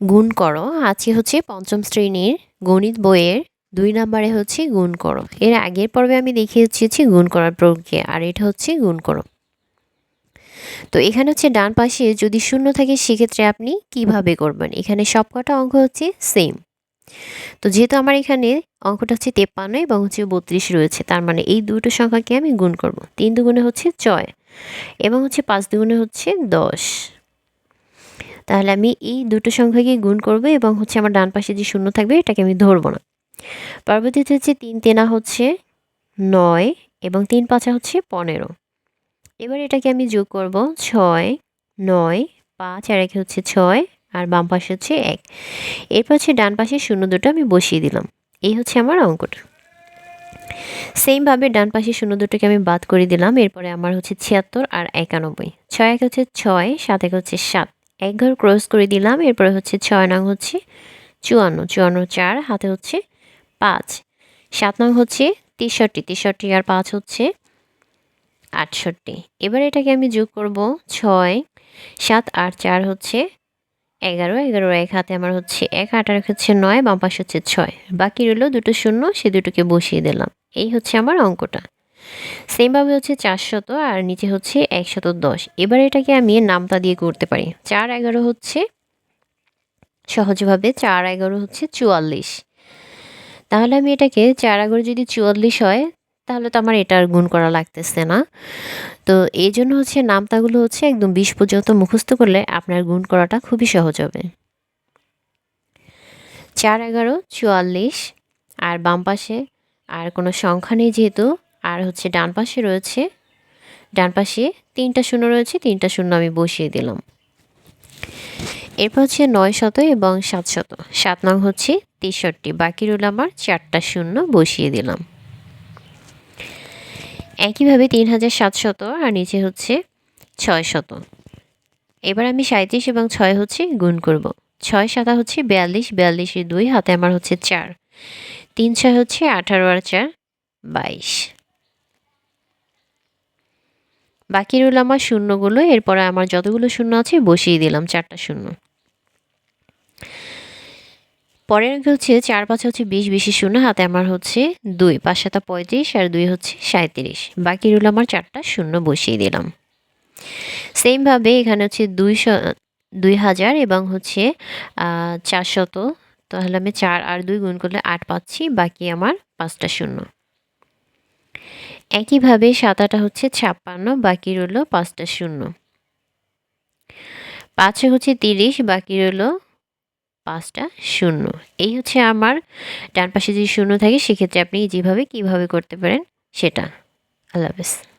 গুণ করো আজকে হচ্ছে পঞ্চম শ্রেণির গণিত বইয়ের দুই নম্বরে হচ্ছে গুণ করো। এর আগের পর্বে আমি দেখিয়েছি গুণ করার প্রক্রিয়া, আর এটা হচ্ছে গুণ করো। তো এখানে হচ্ছে ডান পাশে যদি শূন্য থাকে, সেক্ষেত্রে আপনি কীভাবে করবেন? এখানে সবকটা অঙ্ক হচ্ছে সেম তো যেহেতু আমার এখানে অঙ্কটা হচ্ছে তেপ্পান্ন এবং হচ্ছে বত্রিশ রয়েছে, তার মানে এই দুটো সংখ্যাকে আমি গুণ করব। তিন দুগুণে হচ্ছে ছয় এবং হচ্ছে পাঁচ দুগুণে হচ্ছে দশ। তাহলে আমি এই দুটো সংখ্যাকে গুণ করব এবং হচ্ছে আমার ডান পাশে যে শূন্য থাকবে, এটাকে আমি ধরবো না। পরবর্তীতে হচ্ছে তিন তেনা হচ্ছে নয় এবং তিন পাঁচা হচ্ছে পনেরো। এবার এটাকে আমি যোগ করব ছয়, নয়, পাঁচ, আর একে হচ্ছে ছয়, আর বাম পাশে হচ্ছে এক। এরপর হচ্ছে ডান পাশে শূন্য দুটো আমি বসিয়ে দিলাম। এই হচ্ছে আমার অঙ্কটা। সেমভাবে ডান পাশে শূন্য দুটোকে আমি বাদ করে দিলাম, এরপরে আমার হচ্ছে ছিয়াত্তর আর একানব্বই। ছয় এক হচ্ছে ছয়, সাত এক হচ্ছে সাত। এক ঘর ক্রস করে দিলাম, এরপরে হচ্ছে ছয় নং হচ্ছে চুয়ান্ন চুয়ান্ন চার, হাতে হচ্ছে পাঁচ, সাত নং হচ্ছে তেষট্টি তেষট্টি আর পাঁচ হচ্ছে আটষট্টি। এবার এটাকে আমি যোগ করব ছয়, সাত, আট, চার হচ্ছে এগারো এগারো এক হাতে আমার হচ্ছে এক, আট আর হচ্ছে নয়, বাম পাশে হচ্ছে ছয়। বাকি রইল দুটো শূন্য, সে দুটোকে বসিয়ে দিলাম। এই হচ্ছে আমার অঙ্কটা। সেমভাবে হচ্ছে চারশত আর নিচে হচ্ছে একশত দশ। এবার এটাকে আমি নামতা দিয়ে করতে পারি। চার এগারো হচ্ছে সহজভাবে চার এগারো হচ্ছে চুয়াল্লিশ। তাহলে আমি এটাকে চার এগারো যদি চুয়াল্লিশ হয়, তাহলে তো আমার এটা আর গুণ করা লাগতেছে না। তো এই জন্য হচ্ছে নামতাগুলো হচ্ছে একদম বিশ পর্যন্ত মুখস্থ করলে আপনার গুণ করাটা খুবই সহজ হবে। চার এগারো, চুয়াল্লিশ আর বাম পাশে আর কোনো সংখ্যা নেই যেহেতু আর হচ্ছে ডান পাশে রয়েছে, ডান পাশে তিনটা শূন্য রয়েছে, তিনটা শূন্য আমি বসিয়ে দিলাম। এরপর হচ্ছে নয় শত এবং সাত শত। সাত নং হচ্ছে তেষট্টি, বাকি রইল আমার চারটা শূন্য বসিয়ে দিলাম। একইভাবে তিন হাজার সাতশত আর নিচে হচ্ছে ছয় শত। এবার আমি সাঁত্রিশ এবং ছয় হচ্ছে গুণ করব। ছয় সাতা হচ্ছে বিয়াল্লিশ, বিয়াল্লিশের দুই, হাতে আমার হচ্ছে চার। তিন ছয় হচ্ছে আঠারো আর চার, বাইশ। বাকি রইল আমার শূন্যগুলো, এরপরে আমার যতগুলো শূন্য আছে বসিয়ে দিলাম, চারটা শূন্য। পরের অঙ্কে হচ্ছে চার পাঁচ হচ্ছে বিশ বিশি শূন্য, হাতে আমার হচ্ছে দুই, পাঁচ সাতা পঁয়ত্রিশ আর দুই হচ্ছে সাঁত্রিশ বাকি রইল আমার চারটা শূন্য বসিয়ে দিলাম। সেমভাবে এখানে হচ্ছে দুইশো, দুই হাজার এবং হচ্ছে চারশত। তাহলে আমি চার আর দুই গুণ করলে আট পাচ্ছি, বাকি আমার পাঁচটা শূন্য। একইভাবে সাতাটা হচ্ছে ছাপ্পান্ন, বাকি রইল পাঁচটা শূন্য। পাঁচে হচ্ছে তিরিশ, বাকি রইল পাঁচটা শূন্য। এই হচ্ছে আমার ডান পাশে যদি শূন্য থাকে, সেক্ষেত্রে আপনি যেভাবে, কীভাবে করতে পারেন সেটা। আল্লাহ হাফেজ।